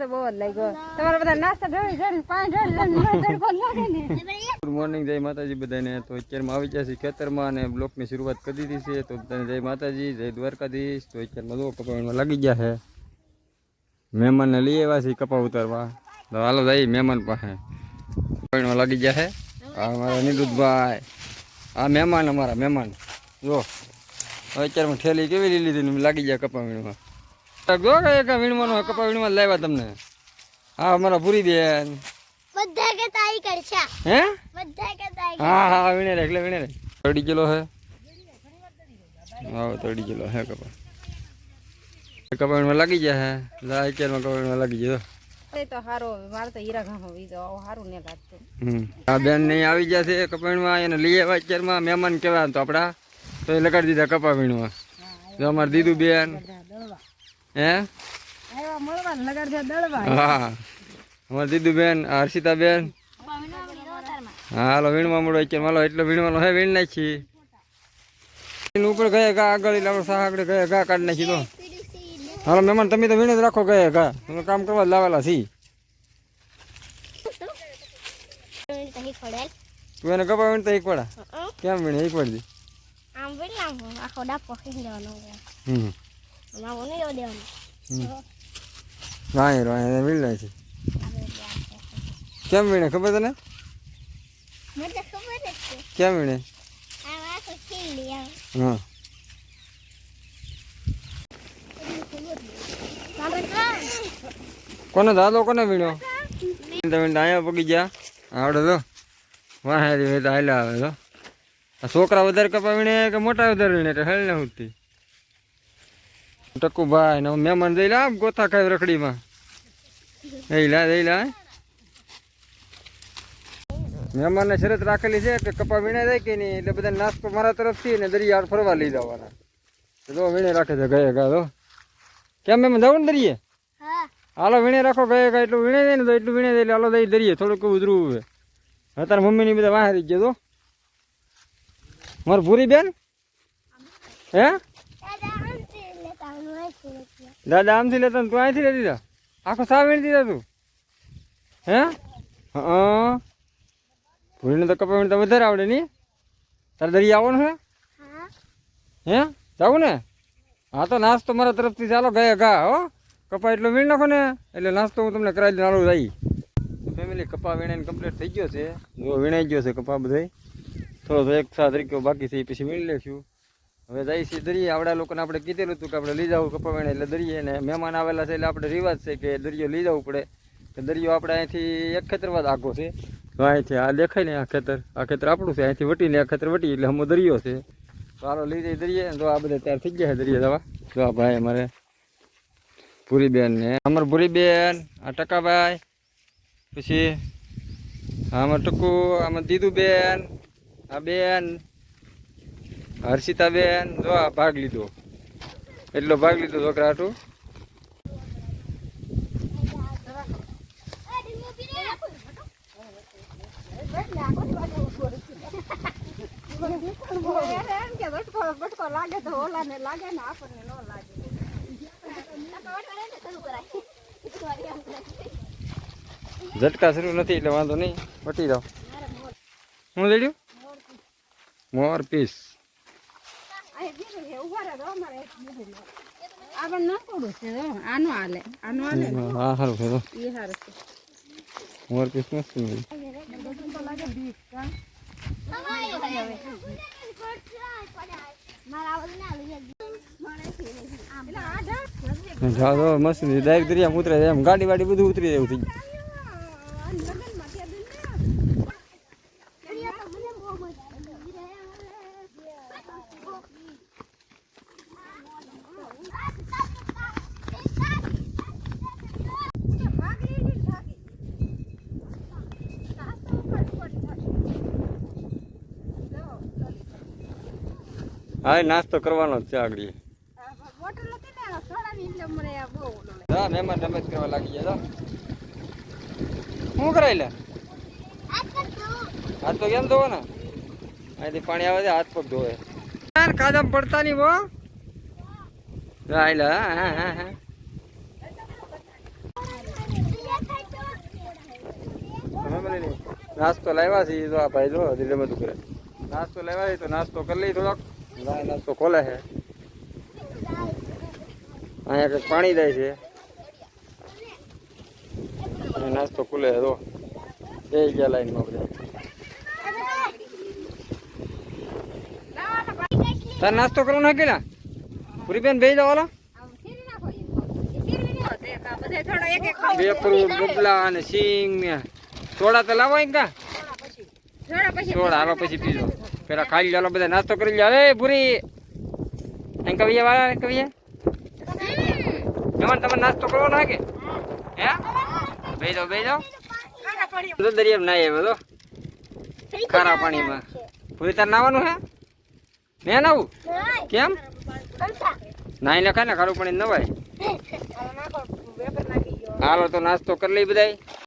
તો બહુ જ લાગ્યો. તમારે બધા નાસ્તા ઢળી ઢળી પાણી ઢળી તડકો ગુડ મોર્નિંગ જય માતાજી બધાને. તો અત્યારમાં આવી ગયા છે ખેતરમાં અને બ્લોકની શરૂઆત કરી દીધી છે. તો બધાને જય માતાજી, જય દ્વારકાધીશ. તો અત્યારમાં જો કપાવવામાં લાગી ગયા છે. મહેમાનને લઈ આવ્યા છે કપા ઉતારવા. તો હાલો જઈ મહેમાન પાસે. કપાવવામાં લાગી ગયા છે. આ અમારા નિરુદભાઈ આ મહેમાન અમારા મહેમાન. જો અત્યારમાં ઠેલી કેવી લીધી લાગી ગયા કપા વીણમાં જો કે વીણવાનો કપા વીણમાં લાવ્યા તમને. હા અમારા પૂરી બેન બધા કે તાઈ કરશે. હે? બધા કે તાઈ હા હા વીણે રે એટલે વીણે રે. તડી કિલો હે. હા તડી કિલો હે કપા કપાળમાં લાગી ગયા હે. લા અત્યારમાં કપાળમાં લાગી ગયો. તો સારો મારે તો હીરા ઘામો વીજો આવું સારું નહીં લાગતું. હમ. આ બેન નહીં આવી ગયા છે કપાળમાં એને લઈ આવ્યા અત્યારમાં મહેમાન કેવા તો આપડા તો એ લગાડી દીધા કપા વીણવા. જો અમારે દીધું બેન. હે? દે હા. અમારે દીદુબેન હર્ષિતા બેન હાલો વીણવા મળો અત્યારે. માલો એટલો વીણવાનો હે વીણ નાખી. એની ઉપર ગયા ગા આગળ એટલે આપણે સાહ આગળ ગયા ગા કાઢી નાખી તો. હાલો મહેમાન તમે તો વીણ જ રાખો ગયા ગા. તમે કામ કરવા જ લાવેલા છી. તહી તું એને કપા વીણતા એક પડા કેમ વીણે? એક પડી આમ વીણ આમ આખો ડાપો ખીઈ હમ. આમાં રો યો દેવાનો હા એ રોય વીણ નાખી કેમ વીણે ખબર તને મને ખબર જ છે કેમ વીણે આમ આખો ખીઈ હા કોને દાદો કોને વીણ્યો તમે અહીંયા પગી ગયા આવડે તો વાહ તો હાલ્યા આવે તો આ છોકરા વધારે કપા વીણે કે મોટા વધારે વીણે એટલે હેલ ને ઉઠતી ટકુભાઈ ને મહેમાન જઈ લા ગોથા ખાય રખડીમાં. જઈ લા જઈ લા. મહેમાનને શરત રાખેલી છે કે કપા વીણે જાય કે નહીં એટલે બધા નાસ્તો મારા તરફથી ને દરિયા ફરવા લઈ જવાના. જો વીણે રાખે છે ગયા ગયા તો કેમ મહેમાન જવું ને દરિયે? હાલો વીણે રાખો ગયા ગયા એટલું વીણે જાય ને તો એટલું વીણે જાય એટલે હાલો દઈ દરિયે થોડુંક ઉધરું છે અત્યારે મમ્મીની બધા વાહ ગયો ગયા તો મારી ભૂરી બેન? હે દાદા આમ તે લેતા હું આઈ છું દાદા, આમથી લેતા તું અહીંથી લેતી તા આખો સા વીણી દીધા તું? હે? હા. ભૂલીને તો કપા વીણતા વધારે આવડે નહીં તારે દરિયા આવવાનું હે? હા? જાવું ને? હા તો નાસ્તો મારા તરફથી ચાલો, ગયા ગા હો. કપા એટલો વીણ નાખો ને, એટલે નાસ્તો હું તમને કરાવી દઉં નાનું રહી ફેમિલી કપા વીણાઈને કમ્પ્લીટ થઈ ગયો છે. જો વીણાઈ ગયો છે કપા બધો થોડો એક સાત તરીકે બાકી છે પછી વીણી લેશું હવે જાય છે દરિયે, આવડા લોકોને આપણે કીધેલું હતું કે આપણે લઈ જવું કપા વીણે એટલે દરિયે ને મહેમાન આવેલા છે એટલે આપણે રિવાજ છે કે દરિયો લઈ જવું પડે. કે દરિયો આપણે અહીંથી એક ખેતરમાં જ આખો છે. તો અહીંથી આ દેખાય ને આ ખેતર આ ખેતર આપણું છે, અહીંથી વટીને આ ખેતર વટી એટલે હમો દરિયો છે. તો હાલો લઈ જઈ દરિયે તો આ બધા તૈયાર થઈ ગયા છે દરિયા જવા. જો આ ભાઈ અમારે ભૂરીબેન ને, અમારે ભૂરીબેન, આ ટકાભાઈ, પછી આમાં ટકુ, આમાં દીદુબેન, આ બેન હર્ષિતાબેન, જો ભાગ લીધો. એટલો ભાગ લીધો છોકરા હાટું. ઝટકા શરૂ નથી એટલે વાંધો નહીં. પટી જાઓ. હું લેડ્યું મોર પીસ અહીં દીધું છે ઊભા રહે તો અમારે એક દીધું છે. આપણે ના પડું છે આનો હાલે. આનો હાલે હા સારું છે એ હારું છે. મોર ક્રિસમસ મસ્ત મેં જાઓ મસ્ત ડાયરેક્ટ દરિયા ઉતરે એમ ગાડી વાડી બધું ઉતરી જાય થઈ ગયું. હા, નાસ્તો કરવાનો જ છે આગળ. હા મહેમાન રમત કરવા લાગી ગયા શું કરાય લે? હાથ પગ એમ ધોવો ને પાણી આવે છે, હાથ પગ ધોવે. ખાધા પડતા નહીં બો રાયલા હા હા હા નાસ્તો લાવ્યા છે તો ભાઈ જો ધીરે બધું કરે નાસ્તો લાવ્યા તો નાસ્તો કરી લઈ થોડોક. ગાય નાસ્તો ખોલે છે. અહીંયા કંઈક પાણી દે છે. નાસ્તો ખુલે છે તો એ ગયા લાઈનમાં બધા. તાર નાસ્તો કરવાનો હે કેલા? પૂરી બેન બેસી જાવ ઓલા બે ફ્રૂટ બબલા અને સિંગ થોડા તો લાવો એમ કા થોડા હાલો પછી પીજો. પેલા ખાઈ ચાલો બધા નાસ્તો કરી લે એ ભૂરી. એમ કવિયા વાળા કવિયા જમણ તમારે નાસ્તો કરવાનો ના કે? હે? બે દો બે જાઓ. તો દરિયા ના આવ્યો તો ખારા પાણીમાં. પૂરી તાર નાવાનું હે? મેં નાવું? કેમ? નાઈ ને ને ખારું પાણી નવાય. હાલો તો નાસ્તો કરી લઈ બધાય.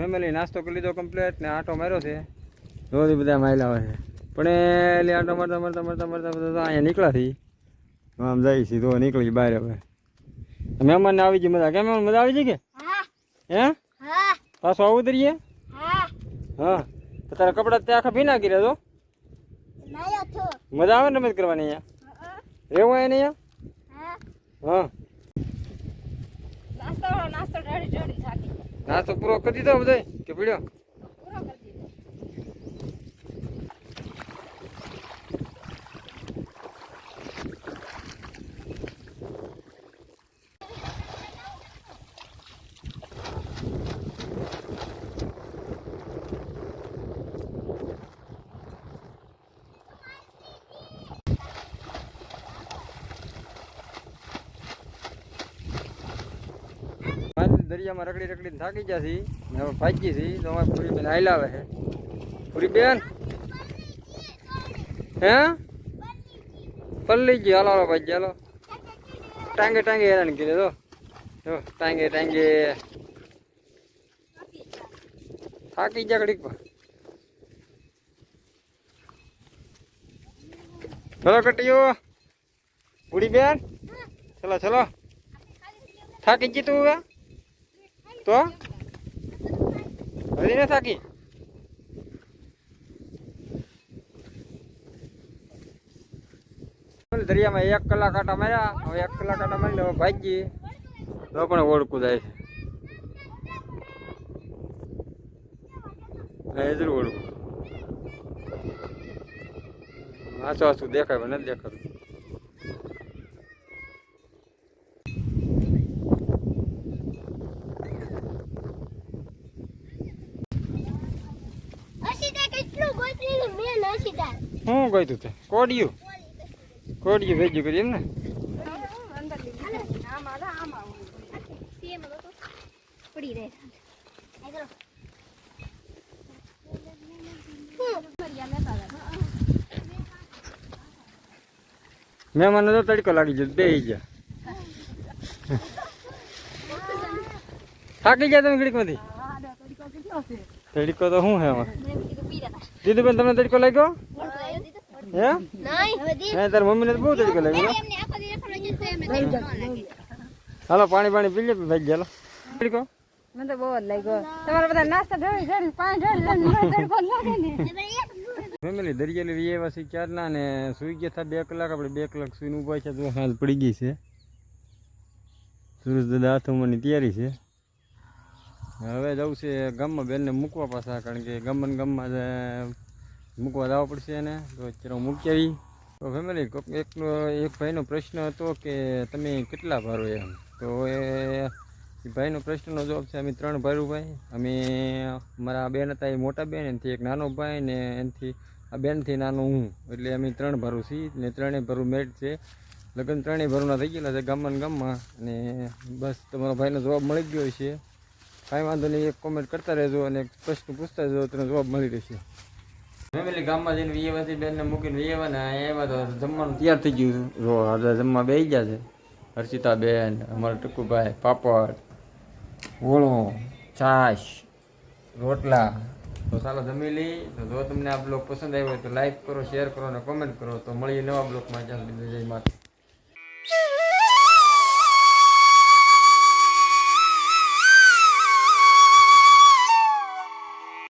ફેમિલી નાસ્તો કરી લીધો કમ્પ્લીટ ને આટો માર્યો છે. રોજ બધા માયલા આવે છે. પણ એટલે આટો મારતા મારતા મારતા મારતા બધા તો અહીંયા નીકળ્યા થી આમ જાય સીધો નીકળી બહાર હવે. મહેમાન ને આવી ગઈ મજા. કેમ મજા આવી ગઈ કે? હે. પાછું આવું તરીએ હા. તો તારા કપડા ત્યાં આખા ભીના કરી તો? મજા આવે ને રમત કરવાની અહીંયા? રહેવું હોય ને અહીંયા? હા. નાસ્તો નાસ્તો ઢળી ઢળી થાકી નાસ્તો પૂરો કરી દીધો બધો કે પીડ્યો? દરિયામાં રખડી રખડીને થાકી ગયા છીએ હવે ભાગી છી તો અમારે પૂરી બેન આયલા આવે છે. પૂરી બેન હે? પલ્લી ગઈ હાલો હાલો ભાઈ હાલો. ટાંગે ટાંગે હેરાન કરી દો જો, ટાંગે ટાંગે. થાકી ગયા ઘડીક ચલો, કટીયો. પૂરી બેન ચલો ચલો. થાકી ગયું તું હવે? તો? હજી ન થાકી? દરિયામાં એક કલાક આટા માર્યા, હવે એક કલાક આટા મારી હવે ભાગી. તો પણ ઓળખું જાય છે. જરૂર ઓળખું. આછું હાચું દેખાય નથી દેખાતું કેટલું ગોતરેલું મેં નથી તાર કહ્યું તે. કોડિયું. કોડિયું ભેજ્યું કરી એમ ને હતા મહેમાનને તો તડકો લાગી ગયો, બે ગયા. થાકી ગયા તમે ઘડીકમાંથી? તડકો તો શું હે મેં દીદુબેન તમને તડકો લાગ્યો? હે? નહીં. હે. મમ્મીને બહુ તડકો લાગ્યો હાલો પાણી પાણી પી લે ભાઈ ગયા તડકો મને તો બહુ જ લાગ્યો. તમારે બધા નાસ્તા ઢળી ઢળી પાંચ ઢળી ઢળી તડકો લાગે ને. ફેમિલી દરિયાલી રહીએ પછી ક્યારના ને સુઈ ગયા હતા બે કલાક આપણે બે કલાક સુઈને ઊભા છે તો હાલ પડી ગઈ છે. સુરજ દાદા હાથોમાંની તૈયારી છે. હવે જવું છે ગામમાં બેનને મૂકવા પાછા કારણ કે ગમન ને ગામમાં જ મૂકવા જવા પડશે એને. તો અત્યારે હું મૂકી આવી. તો ફેમિલી એકનો, એક ભાઈનો પ્રશ્ન હતો કે તમે કેટલા ભારો એમ? તો એ ભાઈનો પ્રશ્નનો જવાબ છે, અમે ત્રણ ભાઈઓ ભાઈ. અમે, મારા બેન હતા, એ મોટા બેન, એનાથી એક નાનો ભાઈ ને એનાથી, આ બેનથી નાનો હું. એટલે અમે ત્રણ ભારું છીએ ને ત્રણેય ભારું મેટ છે. લગ્ન ત્રણેય ભરુના થઈ ગયેલા છે, ગામમાં ગામમાં. અને બસ તમારા ભાઈનો જવાબ મળી ગયો છે કાંઈ વાંધો નહીં, એક કોમેન્ટ કરતા રહેજો અને પ્રશ્ન પૂછતા રહેજો તો જવાબ મળી રહેશે. ફેમિલી ગામમાં જઈને વિયેવાથી બેનને મૂકીને વિયેવાના એમાં તો જમવાનું તૈયાર થઈ ગયું જો આજે જમવા બે ગયા છે. હર્ષિતા બેન અમારા ટકુભાઈ પાપડ ઓળો છાશ રોટલા. તો ચાલો જમી લઈ તો જો તમને આ બ્લોગ પસંદ આવ્યો હોય તો લાઈક કરો શેર કરો અને કોમેન્ટ કરો. તો મળીએ નવા બ્લોગમાં. ચાલો જય માતા.